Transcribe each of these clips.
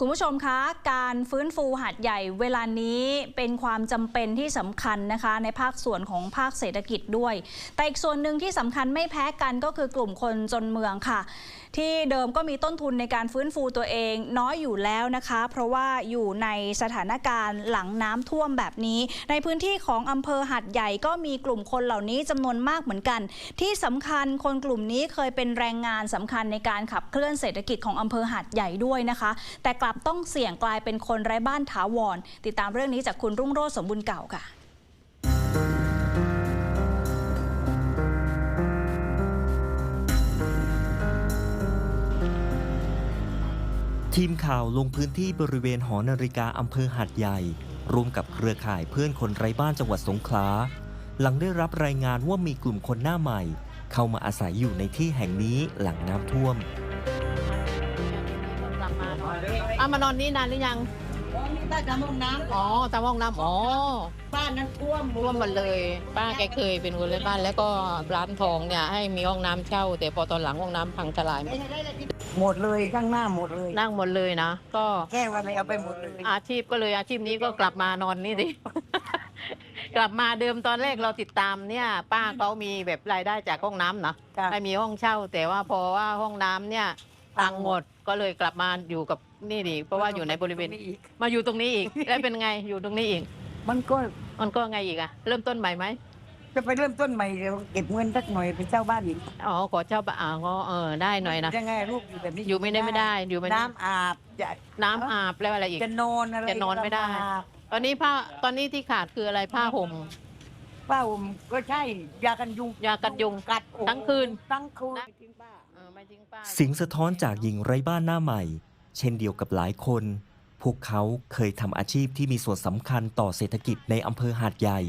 คุณผู้ชมคะการฟื้นฟูหาดใหญ่เวลานี้เป็นความจำเป็นที่สำคัญนะคะ ในภาคส่วนของภาคเศรษฐกิจด้วย แต่อีกส่วนหนึ่งที่สำคัญไม่แพ้กันก็คือกลุ่มคนจนเมืองค่ะ ที่เดิมก็มีต้นทุนในการฟื้นฟูตัวเองน้อยอยู่แล้วนะคะ เพราะว่าอยู่ในสถานการณ์หลังน้ำท่วมแบบนี้ ในพื้นที่ของอำเภอหัดใหญ่ก็มีกลุ่มคนเหล่านี้จำนวนมากเหมือนกัน ที่สำคัญคนกลุ่มนี้เคยเป็นแรงงานสำคัญในการขับเคลื่อนเศรษฐกิจของอำเภอหัดใหญ่ด้วยนะคะ แต่กลับต้องเสี่ยงกลายเป็นคนไร้บ้านถาวรติดตามเรื่องนี้จากคุณรุ่งโรจน์สมบูรณ์เก่าค่ะ ทีมข่าวลงพื้นที่บริเวณหอนาฬิกาอำเภอหัดใหญ่ร่วมกับเครือข่ายเพื่อนคนไร้บ้านจังหวัดสงขลา หลังได้รับรายงานว่ามีกลุ่มคนหน้าใหม่ เข้ามาอาศัยอยู่ในที่แห่งนี้หลังน้ำท่วม เอามานอนนี่นานหรือยัง ใต้ทำห้องน้อ๋อตามห้องน้ำอ๋อำบ้านนั้นท่วมร่วมหมดเลย ป้าแกเคยเป็นคนเล่นบ้าน แล้วก็ร้านทองเนี่ยให้มีห้องน้ำเช่า แต่พอตอนหลังห้องน้ำพังทลายหมดหมดเลยข้างหน้าหมดเลยนั่งหมดเลยนะ ก็แค่วันไหนเอาไปหมดเลยอาชีพก็เลยอาชีพนี้ก็กลับมานอนนี่สิ กลับมาเดิมตอนแรกเราติดตามเนี่ย ป้าเขามีแบบรายได้จากห้องน้ำนะจ้ะให้มีห้องเช่าแต่ว่าพอว่าห้องน้ำเนี่ย พังหมดก็เลยกลับมาอยู่กับนี่ดิเพราะว่าอยู่ในบริเวณ อีก มาอยู่ตรงนี้อีก แล้วเป็นไงอยู่ตรงนี้อีก มันก็มันก็ไงอีกอะเริ่มต้นใหม่ไหมจะไปเริ่มต้นใหม่เดี๋ยวเก็บเงินสักหน่อยเป็นเจ้าบ้านอีกอ๋อขอเช่าบ้านอ่าก็เออได้หน่อยนะยังไงลูกอยู่แบบนี้อยู่ไม่ได้ไม่ได้อยู่ไม่ได้น้ำอาบจะน้ำอาบแล้วอะไรอีก จะนอนอะไรจะนอนไม่ได้ ลำบาก ตอนนี้ผ้าตอนนี้ที่ขาดคืออะไรผ้าห่ม ป้าผมก็ใช่ยากันยุงยากันยุงกัดโอ้โหทั้งคืน ทั้งคืนเออไม่ทิ้งป้าเสียงสะท้อนจากหญิงไร้บ้านหน้าใหม่ เช่นเดียวกับหลายคน พวกเขาเคยทำอาชีพที่มีส่วนสำคัญต่อเศรษฐกิจในอำเภอหาดใหญ่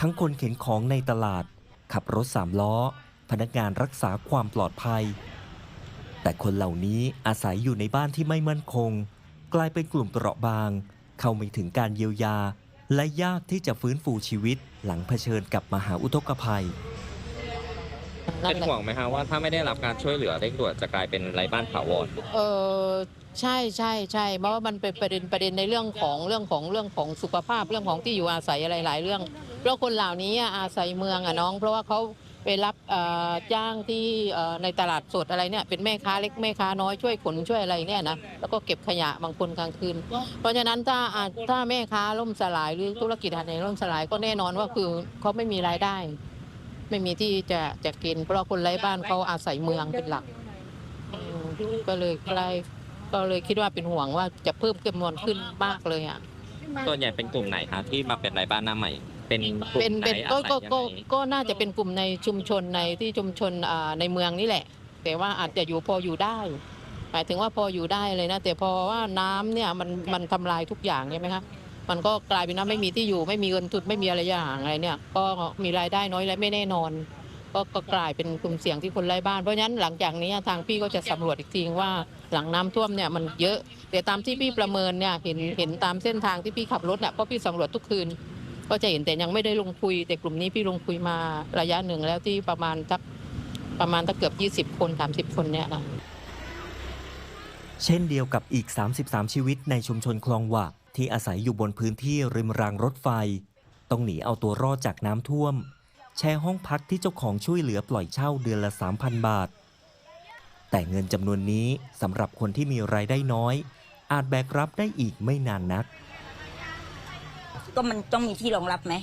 ทั้งคนเข็นของในตลาด ขับรถสามล้อ พนักงานรักษาความปลอดภัย แต่คนเหล่านี้อาศัยอยู่ในบ้านที่ไม่มั่นคง กลายเป็นกลุ่มเปราะบาง เข้าไม่ถึงการเยียวยา และยากที่จะฟื้นฟูชีวิตหลังเผชิญกับมหาอุทกภัยนั่เป็นนแหละห่วงไหมฮะว่าถ้าไม่ได้รับการช่วยเหลือเร่งด่วนจะกลายเป็นไร้บ้านถาวรเออใช่ใช่ใช่เพราะว่ามันเป็นประเด็นประเด็นในเรื่องของเรื่องของเรื่องของสุขภาพเรื่องของที่อยู่อาศัยอะไรหลายเรื่องเพราะคนเหล่านี้อาศัยเมืองอะน้อง เพราะว่าเขา ไปรับจ้างที่ในตลาดสดอะไรเนี่ยเป็นแม่ค้าเล็กแม่ค้าน้อยช่วยขนช่วยอะไรเนี่ยนะแล้วก็เก็บขยะบางคนกลางคืน เพราะฉะนั้นถ้าถ้าแม่ค้าล่มสลายหรือธุรกิจหาดใหญ่ล่มสลายก็แน่นอนว่าคือเขาไม่มีรายได้ ไม่มีที่จะจะกิน เพราะคนไร้บ้านเขาอาศัยเมืองเป็นหลัก ก็เลยใกล้ก็เลยคิดว่าเป็นห่วงว่าจะเพิ่มจำนวนขึ้นมากเลยอะส่วนใหญ่เป็นกลุ่มไหนคะที่มาเป็นไร้บ้านหน้าใหม่ เป็นกลุ่เป็นมไหนเป็นอาก็ศัยก็ยังก็ไงก็น่าจะเป็นกลุ่มในชุมชนในที่ชุมชนอ่าในเมืองนี่แหละ แต่ว่าอาจจะอยู่พออยู่ได้ หมายถึงว่าพออยู่ได้เลยนะ แต่พอว่าน้ำเนี่ยมันมันทำลายทุกอย่างใช่ไหมคะมันก็กลายเป็นว่าไม่มีที่อยู่ไม่มีเงินทุนไม่มีอะไรอย่างอะไรเนี่ย ก็มีรายได้น้อยและไม่แน่นอน ก็ก็กลายเป็นกลุ่มเสี่ยงที่คนไร้บ้านเพราะฉะนั้นหลังจากนี้ทางพี่ก็จะสำรวจอีกทีว่าหลังน้ำท่วมเนี่ยมันเยอะ แต่ตามที่พี่ประเมินเนี่ยเห็นเห็นตามเส้นทางที่พี่ขับรถเนี่ยเพราะพี่สำรวจทุกคืน ก็จะเห็นแต่ยังไม่ได้ลงคุย แต่กลุ่มนี้พี่ลงคุยมาระยะหนึ่งแล้วที่ประมาณสักประมาณถ้าเกือบ 20 คน 30 คนเนี่ยนะเช่นเดียวกับอีก 33 ชีวิตในชุมชนคลองหวะที่อาศัยอยู่บนพื้นที่ริมรางรถไฟ ต้องหนีเอาตัวรอดจากน้ำท่วม แชร์ห้องพักที่เจ้าของช่วยเหลือปล่อยเช่าเดือนละ 3,000 บาท แต่เงินจำนวนนี้สำหรับคนที่มีรายได้น้อย อาจแบกรับได้อีกไม่นานนัก ก็มันต้องมีที่รองรับไหม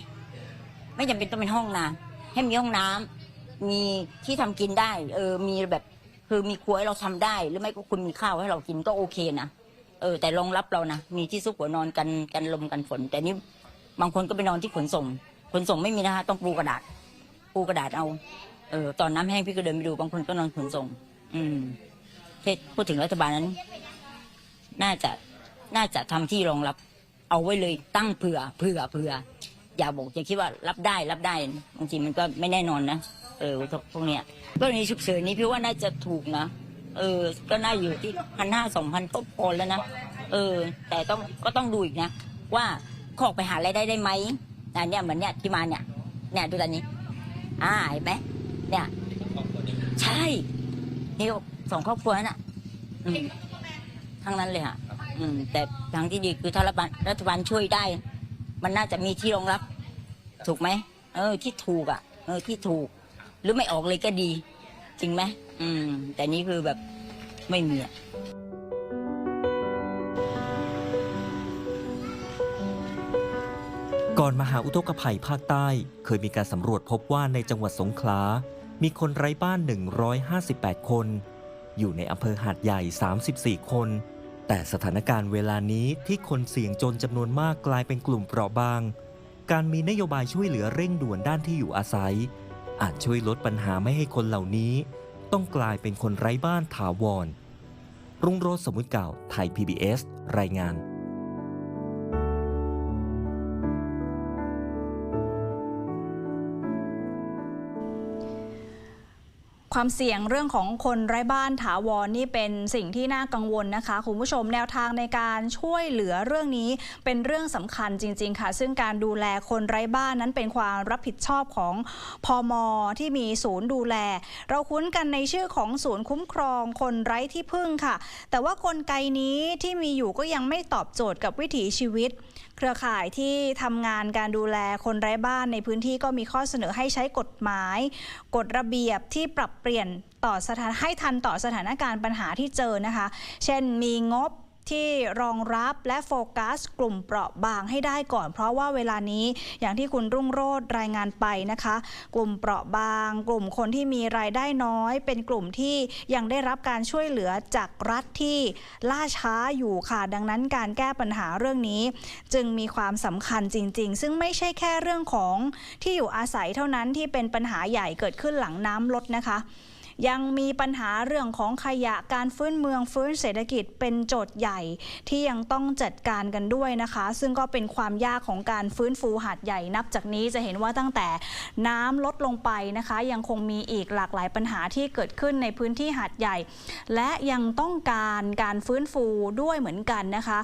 ไม่จำเป็นต้องเป็นห้องน้ำให้มีห้องน้ำมีที่ทำกินได้ เออ มีแบบ คือมีครัวให้เราทำได้ หรือไม่ก็คุณมีข้าวให้เรากินก็โอเคนะเออ แต่รองรับเรานะมีที่ซุกหัวนอนกันกันลมกันฝน แต่นี่บางคนก็ไปนอนที่ขนส่ง ขนส่งไม่มีนะคะต้องปูกระดาษ ปูกระดาษเอา เออตอนน้ำแห้งพี่ก็เดินไปดูบางคนก็นอนขนส่ง อืมเทศพูดถึงรัฐบาลนั้น น่าจะน่าจะทำที่รองรับ เอาไว้เลยตั้งเผื่อเผื่อเผื่ออย่าบอกอย่าคิดว่ารับได้รับได้บางทีมันก็ไม่แน่นอนนะเออพวกเนี้ยก็ในฉุกเฉินนี้พี่ว่าน่าจะถูกนะเออ ก็น่าอยู่ที่พันห้าสองพันก็พอแล้วนะเออ แต่ต้องก็ต้องดูอีกนะ ว่าขอกไปหารายได้ได้ไหมอ่าเนี่ยเหมือนเนี่ยที่มาเนี่ยเนี่ยดูตอนนี้ อ่าเห็นไหมเนี่ยใช่นี่สองครอบครัวนั่นน่ะทั้งนั้นเลยค่ะ อืม แต่ทางที่ดีคือถ้ารัฐบาลรัฐบาลช่วยได้ มันน่าจะมีที่รองรับ ถูกไหมเออ ที่ถูกอะ เออ ที่ถูก หรือไม่ออกเลยก็ดี จริงไหมอืม แต่นี่คือแบบไม่มีอะก่อนมหาอุทกภัยภาคใต้เคยมีการสำรวจพบว่าในจังหวัดสงขลา มีคนไร้บ้าน 158 คน อยู่ในอำเภอหาดใหญ่ 34 คน แต่สถานการณ์เวลานี้ที่คนเสี่ยงจนจำนวนมากกลายเป็นกลุ่มเปราะบาง การมีนโยบายช่วยเหลือเร่งด่วนด้านที่อยู่อาศัย อาจช่วยลดปัญหาไม่ให้คนเหล่านี้ ต้องกลายเป็นคนไร้บ้านถาวร รุ่งโรจน์สมุทรเก่าไทย PBS รายงาน ความเสี่ยงเรื่องของคนไร้บ้านถาวรนี่เป็นสิ่งที่น่ากังวลนะคะคุณผู้ชมแนวทางในการช่วยเหลือเรื่องนี้เป็นเรื่องสำคัญจริง ๆ ค่ะ ซึ่งการดูแลคนไร้บ้านนั้นเป็นความรับผิดชอบของพอมที่มีศูนย์ดูแล เราคุ้นกันในชื่อของศูนย์คุ้มครองคนไร้ที่พึ่งค่ะ แต่ว่ากลไกนี้ที่มีอยู่ก็ยังไม่ตอบโจทย์กับวิถีชีวิต เครือข่ายที่ทำงานการดูแลคนไร้บ้านในพื้นที่ก็มีข้อเสนอให้ใช้กฎหมาย กฎระเบียบที่ปรับเปลี่ยนต่อสถานให้ทันต่อสถานการณ์ปัญหาที่เจอนะคะ เช่นมีงบ ที่รองรับและโฟกัส กลุ่มเปราะบางให้ได้ก่อน เพราะว่าเวลานี้อย่างที่คุณรุ่งโรจน์รายงานไปนะคะ กลุ่มเปราะบาง กลุ่มคนที่มีรายได้น้อย เป็นกลุ่มที่ยังได้รับการช่วยเหลือจากรัฐที่ล่าช้าอยู่ค่ะ ดังนั้นการแก้ปัญหาเรื่องนี้ จึงมีความสำคัญจริง ๆ ซึ่งไม่ใช่แค่เรื่องของที่อยู่อาศัยเท่านั้นที่เป็นปัญหาใหญ่เกิดขึ้นหลังน้ำลดนะคะ ยังมีปัญหาเรื่องของขยะการฟื้นเมืองฟื้นเศรษฐกิจเป็นโจทย์ใหญ่ที่ยังต้องจัดการกันด้วยนะคะ ซึ่งก็เป็นความยากของการฟื้นฟูหาดใหญ่นับจากนี้จะเห็นว่าตั้งแต่น้ำลดลงไปนะคะ ยังคงมีอีกหลากหลายปัญหาที่เกิดขึ้นในพื้นที่หาดใหญ่ และยังต้องการการฟื้นฟูด้วยเหมือนกันนะคะ